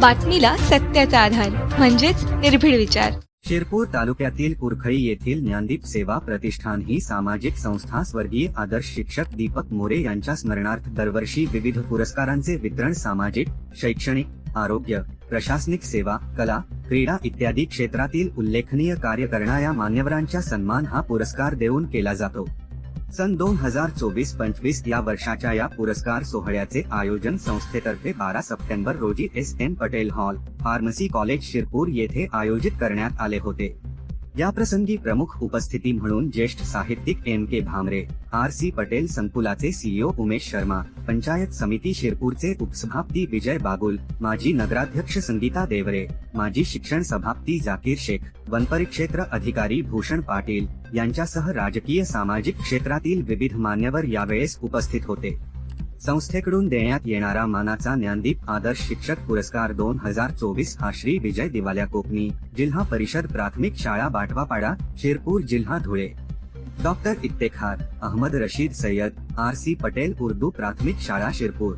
बातमीला सत्याचा आधार म्हणजेच निर्भीड विचार. शिरपूर तालुक्यातील कुरखळी येथील ज्ञानदीप सेवा प्रतिष्ठान ही सामाजिक संस्था स्वर्गीय आदर्श शिक्षक दीपक मोरे यांच्या स्मरणार्थ दरवर्षी विविध पुरस्कारांचे वितरण सामाजिक शैक्षणिक आरोग्य प्रशासनिक सेवा कला क्रीडा इत्यादी क्षेत्रातील उल्लेखनीय कार्य करणाऱ्या मान्यवरांच्या सन्मान हा पुरस्कार देऊन केला जातो. सन दोन हज़ार चोवीस पंचवीस या वर्षाच्या या पुरस्कार सोहळ्याचे आयोजन संस्थेतर्फे बारा सप्टेंबर रोजी S N Patel hall, pharmacy college Shirpur येथे आयोजित करण्यात आले होते. या प्रसंगी प्रमुख उपस्थिती म्हणून ज्येष्ठ साहित्यिक M K Bhamre R C Patel संकुलाचे CEO Umesh Sharma panchayat समिती शिरपूरचे उपसभापती विजय बागुल माजी नगराध्यक्ष संगीता देवरे माजी शिक्षण सभापती जाकीर शेख वनपरिक्षेत्र अधिकारी भूषण पाटील यांच्यासह राजकीय सामाजिक क्षेत्रातील विविध मान्यवर यावेळेस उपस्थित होते. संस्थेकडून देण्यात येणारा मानाचा ज्ञानदीप आदर्श शिक्षक पुरस्कार दोन हजार चोवीस हा श्री विजय दिवाल्या कोकणी जिल्हा परिषद प्राथमिक शाळा बाटवापाडा शिरपूर जिल्हा Dhule. Doctor Iftekhar Ahmed Rashid Sayyed R C Patel Urdu प्राथमिक शाळा शिरपूर.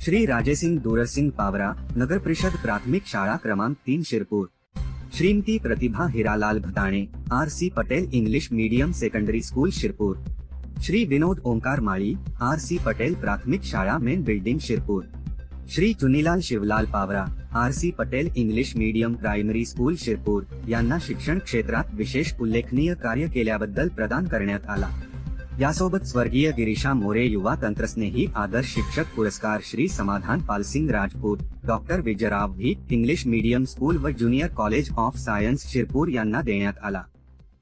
श्री राजेसिंग दूरसिंग पावरा नगर परिषद प्राथमिक शाळा क्रमांक तीन Shirpur. Shrimati Pratibha Hiralal Bhatane R C Patel English medium secondary school Shirpur. Shri Vinod Omkar Mali, R C Patel प्राथमिक शाळा, main building, Shirpur. Shri Chunilal Shivlal Pawara, R C Patel English medium primary school, Shirpur. शिक्षण क्षेत्रात विशेष उल्लेखनीय कार्य केल्याबद्दल प्रदान करण्यात आला. यासोबत स्वर्गीय गिरीशा मोरे युवा तंत्रस्नेही, आदर्श शिक्षक पुरस्कार श्री समाधान पालसिंग राजपूत, डॉक्टर विजयराव भी इंग्लिश मीडियम स्कूल व junior college of science, Shirpur यांना देण्यात आला.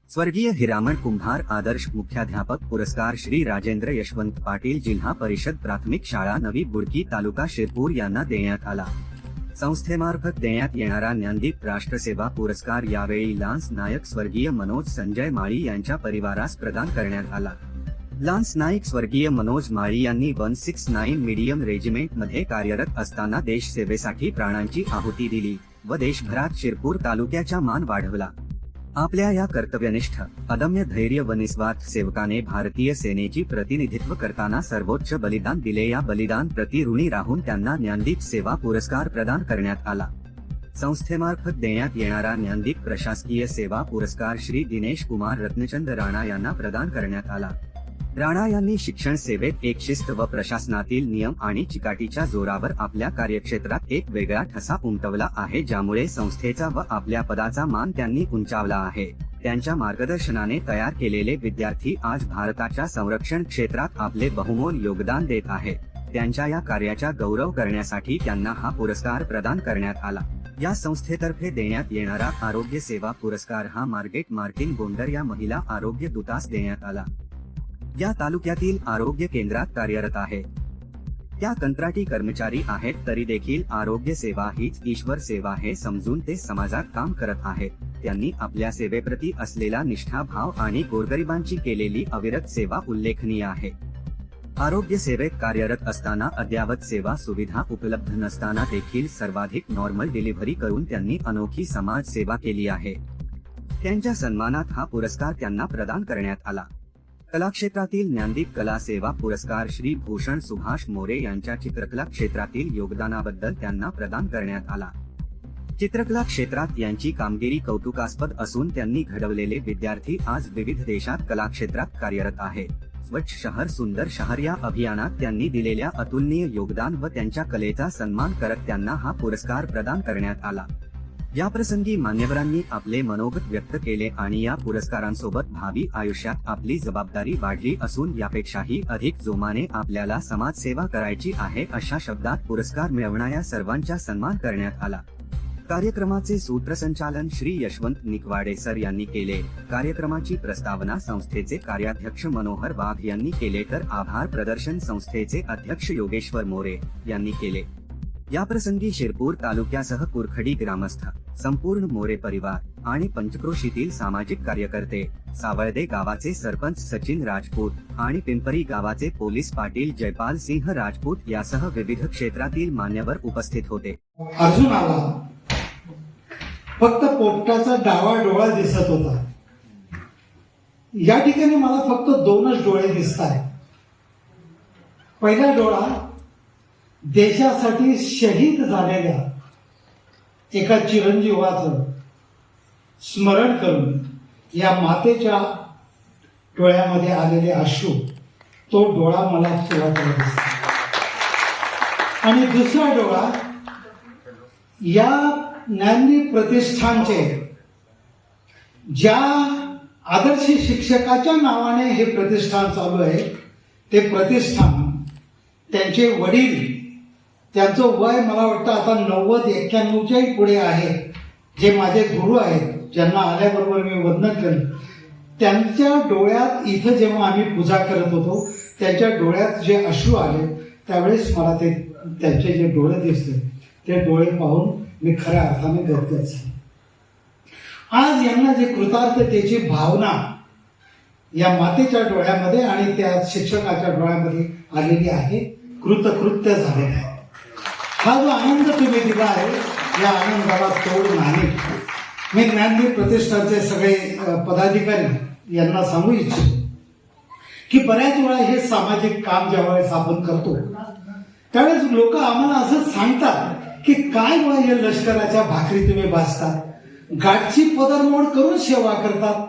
स्वर्गीय हिरामण कुंभार आदर्श मुख्याध्यापक पुरस्कार श्री राजेंद्र यशवंत पाटील जिल्हा परिषद प्राथमिक शाळा नवी बुडकी तालुका शिरपूर यांना देण्यात आला. संस्थेमार्फत देण्यात येणारा ज्ञानदीप राष्ट्रसेवा पुरस्कार यावेळी लान्स नायक स्वर्गीय मनोज संजय माळी यांच्या परिवारास प्रदान करण्यात आला. लान्स नाईक स्वर्गीय मनोज माळी यांनी वन सिक्स नाईन मीडियम रेजिमेंटमध्ये कार्यरत असताना देशसेवेसाठी प्राणांची आहुती दिली व देशभरात शिरपूर तालुक्याचा मान वाढवला. आपल्या या कर्तव्यनिष्ठ अदम्य धैर्य व निस्वार्थ सेवकाने भारतीय सेनेची प्रतिनिधित्व करताना सर्वोच्च बलिदान दिले. या बलिदान प्रति ऋणी राहून त्यांना ज्ञानदीप सेवा पुरस्कार प्रदान करण्यात आला. संस्थेमार्फत देण्यात येणारा ज्ञानदीप प्रशासकीय सेवा पुरस्कार श्री दिनेश कुमार रत्नचंद राणा यांना प्रदान करण्यात आला. राणा यांनी शिक्षण सेवेत एक शिस्त व प्रशासनातील नियम आणि चिकाटीच्या जोरावर आपल्या कार्यक्षेत्रात एक वेगळा ठसा उमटवला आहे ज्यामुळे संस्थेचा व आपल्या पदाचा मान त्यांनी उंचावला आहे. त्यांच्या मार्गदर्शनाने तयार केलेले विद्यार्थी आज भारताच्या संरक्षण क्षेत्रात आपले बहुमोल योगदान देत आहे त्यांच्या या कार्याचा गौरव करण्यासाठी त्यांना हा पुरस्कार प्रदान करण्यात आला. या संस्थेतर्फे देण्यात येणारा आरोग्य सेवा पुरस्कार हा मार्गेट मार्टिन गोंडर या महिला आरोग्य दूतास देण्यात आला. या तालुक्यातील आरोग्य केंद्रात कार्यरत आहे. त्या कंत्राटी कर्मचारी आहेत तरी देखील आरोग्य सेवा हीच ईश्वर सेवा हे समजून ते समाजात काम करत आहेत. त्यांनी आपल्या सेवेप्रती असलेला निष्ठाभाव आणि गोरगरिबांची केलेली अविरत सेवा उल्लेखनीय आहे. आरोग्य सेवेत कार्यरत असताना अद्यावत सेवा सुविधा उपलब्ध नसताना देखील सर्वाधिक नॉर्मल डिलिव्हरी करून त्यांनी अनोखी समाज सेवा केली आहे. त्यांच्या सन्मानात हा पुरस्कार त्यांना प्रदान करण्यात आला. कला क्षेत्रातील ज्ञानदीप कला सेवा पुरस्कार श्री भूषण सुभाष मोरे यांच्या चित्रकला क्षेत्रातील योगदानाबद्दल त्यांना प्रदान करण्यात आला. चित्रकला क्षेत्रात यांची कामगिरी कौतुकास्पद असून त्यांनी घडवलेले विद्यार्थी आज विविध देशात कला क्षेत्रात कार्यरत आहे. स्वच्छ शहर सुंदर शहर या अभियानात त्यांनी दिलेल्या अतुलनीय योगदान व त्यांच्या कलेचा सन्मान करत त्यांना हा पुरस्कार प्रदान करण्यात आला. याप्रसंगी मान्यवरांनी आपले मनोगत व्यक्त केले आणि या पुरस्कारांसोबत भावी आयुष्यात आपली जबाबदारी वाढली असून यापेक्षाही अधिक जोमाने आपल्याला समाजसेवा करायची आहे अशा शब्दात पुरस्कार मिळवणाऱ्या सर्वांचा सन्मान करण्यात आला. कार्यक्रमाचे सूत्रसंचालन श्री यशवंत निकवाडे सर यांनी केले. कार्यक्रमाची प्रस्तावना संस्थेचे कार्याध्यक्ष मनोहर वाघ यांनी केले तर आभार प्रदर्शन संस्थेचे अध्यक्ष योगेश्वर मोरे यांनी केले. याप्रसंगी शिरपूर तालुक्यासह कुरखडी ग्रामस्थ संपूर्ण मोरे परिवार आणि पंचक्रोशीतील सामाजिक कार्यकर्ते सावळदे गावाचे सरपंच सचिन राजपूत आणि पिंपरी गावाचे पोलीस पाटील जयपाल सिंह राजपूत यासह विविध क्षेत्रातील मान्यवर उपस्थित होते. अर्जुन आला. फक्त पोपटाचा डावा डोळा दिसत होता. या ठिकाणी मला फक्त दोनच डोळे दिसत आहेत पहिला डोळा देशासाठी शहीद झालेल्या एका चिरंजीवाचं स्मरण करून या मातेच्या डोळ्यामध्ये आलेले अश्रू तो डोळा मला सुरुवातीला आणि दुसरा डोळा या ज्ञानी प्रतिष्ठानचे ज्या आदर्श शिक्षकाच्या नावाने हे प्रतिष्ठान चालू आहे ते प्रतिष्ठान त्यांचे वडील त्यांचं वय मला वाटतं आता नव्वद एक्क्याण्णवच्याही पुढे आहे. जे माझे गुरु आहेत ज्यांना आल्याबरोबर मी वंदन करेन. त्यांच्या डोळ्यात इथं जेव्हा आम्ही पूजा करत होतो त्यांच्या डोळ्यात जे अश्रू आले त्यावेळेस मला ते त्यांचे जे डोळे दिसले ते डोळे पाहून मी खऱ्या अर्थाने गदगद आज यांना जे कृतार्थतेची भावना या मातेच्या डोळ्यामध्ये आणि त्या शिक्षकाच्या डोळ्यामध्ये आलेली आहे कृतकृत्य झालेलं आहे. हा जो आनंद तुम्ही दिला आहे या आनंदाला तोड नाही. मी ज्ञानदीप प्रतिष्ठानचे सगळे पदाधिकारी यांना सांगू इच्छितो की बऱ्याच वेळा हे सामाजिक काम ज्यावेळेस आपण करतो त्यावेळेस लोक आम्हाला असं सांगतात की काय बा या लष्कराच्या भाकरी तुम्ही भाजतात गाठची पदरमोड करून सेवा करतात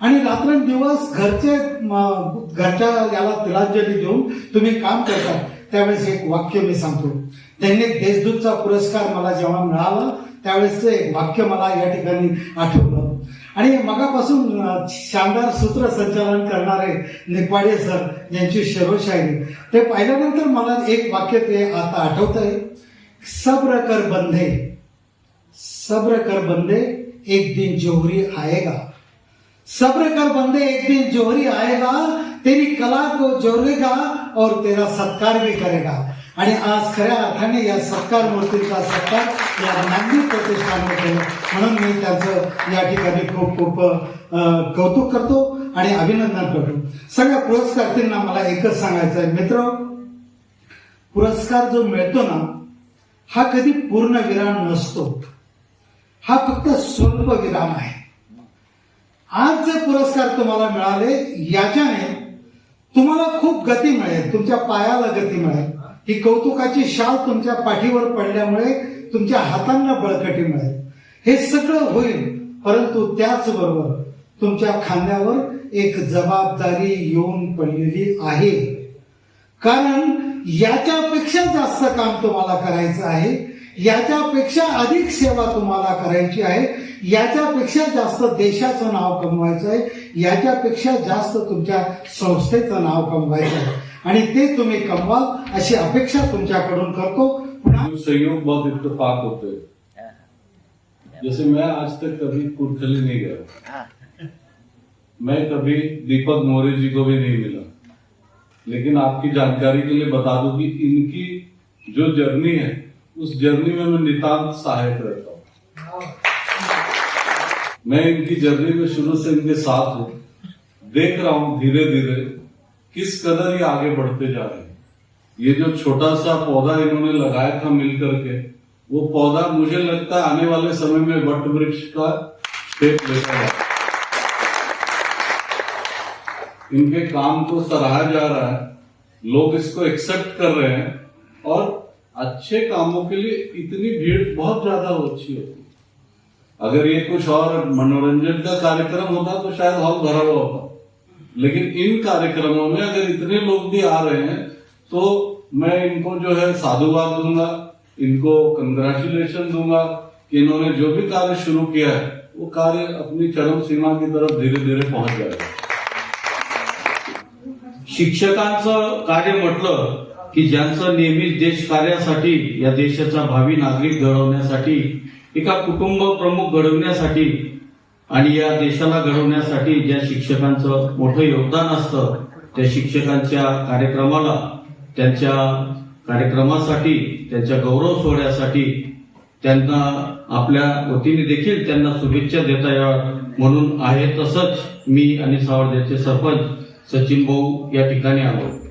आणि रात्रंदिवस घरचे घरच्या याला तिलांजली देऊन तुम्ही काम करतात त्यावेळेस एक वाक्य मी सांगतो. त्यांनी देशदूतचा पुरस्कार मला जेव्हा मिळाला त्यावेळेस एक वाक्य मला या ठिकाणी आठवलं. आणि मगापासून शानदार शानदार सूत्रसंचालन करणारे निपाडे सर यांची शेरोशायरी ते पाहिल्यानंतर मला एक वाक्य ते आता आठवत आहे. सब्र कर बंधे सब्र कर बंदे एक दिन जोहरी आएगा. सब्र कर बंदे एक दिन जोहरी आएगा तेरी कला को जोरेगा और तेरा सत्कार भी करेगा. आणि आज खऱ्या अर्थाने या सत्कार मूर्तीचा सत्कार या ज्ञानदीप प्रतिष्ठानं केलं. म्हणून मी त्यांचं या ठिकाणी खूप खूप कौतुक करतो आणि अभिनंदन करतो. सगळ्या पुरस्कारार्थींना मला एकच सांगायचं आहे. मित्र पुरस्कार जो मिळतो ना हा कधी पूर्ण विराम नसतो. हा फक्त स्वल्प विराम आहे. आज जे पुरस्कार तुम्हाला मिळाले याच्याने तुम्हाला खूप गती मिळेल. तुमच्या पायाला गती मिळेल. ही कौतुकाची शाल तुमच्या पाठीवर पडल्यामुळे तुमच्या हातांना बळकटी मिळेल. हे सगळं होईल परंतु त्याचबरोबर तुमच्या खांद्यावर एक जबाबदारी येऊन पडलेली आहे. कारण याच्यापेक्षा जास्त काम तुम्हाला करायचं आहे याच्यापेक्षा अधिक सेवा तुम्हाला करायची आहे याच्यापेक्षा जास्त देशाचं नाव कमवायचं आहे याच्यापेक्षा जास्त तुमच्या संस्थेचं नाव कमवायचं आहे. आणि ते तुम्ही कमवाल अशी अपेक्षा तुमच्याकडून करतो. पुन्हा बहुत इत्तेफाक होते हैं. जैसे मैं आज तक कभी कुरखली नहीं गया. मैं कभी दीपक मौर्य जी को भी नहीं मिला. लेकिन आपकी जानकारी के लिए बता दूँ कि इनकी जो जर्नी है उस जर्नी में मैं नितांत सहायक रहता हूँ. मैं इनकी जर्नी में शुरू से इनके साथ हूँ. देख रहा हूँ धीरे धीरे किस कदर ये आगे बढ़ते जा रहे हैं? ये जो छोटा सा पौधा इन्होंने लगाया था मिलकर के वो पौधा मुझे लगता है आने वाले समय में वट वृक्ष का स्टेप लेता है। इनके काम को सराहा जा रहा है, लोग इसको एक्सेप्ट कर रहे हैं और अच्छे कामों के लिए इतनी भीड़ बहुत ज़्यादा अच्छी होती है। अगर ये कुछ और मनोरंजन का कार्यक्रम होता तो शायद हॉल भरा हुआ होता। लेकिन इन कार्यक्रमों में अगर इतने लोग भी आ रहे हैं तो मैं इनको जो है साधुवाद दूँगा, इनको कंग्रेचुलेशन दूँगा कि इन्होंने जो भी कार्य शुरू किया है, वो कार्य अपनी चरम सीमा की तरफ़ धीरे धीरे पहुँच जाएगा शिक्षकांचं कार्य म्हटलं की ज्यांचं नेहमीच देश कार्यासाठी, या देशाचा भावी नागरिक घडवण्यासाठी, एका कुटुंब प्रमुख घडवण्यासाठी आणि या देशाला घडवण्यासाठी ज्या शिक्षकांचं मोठं योगदान असतं त्या शिक्षकांच्या कार्यक्रमाला त्यांच्या कार्यक्रमासाठी त्यांच्या गौरव सोहळ्यासाठी त्यांना आपल्या वतीने देखील त्यांना शुभेच्छा देता याव्यात म्हणून आहे तसंच मी आणि सावर्ध्याचे सरपंच सचिन भाऊ या ठिकाणी आलो.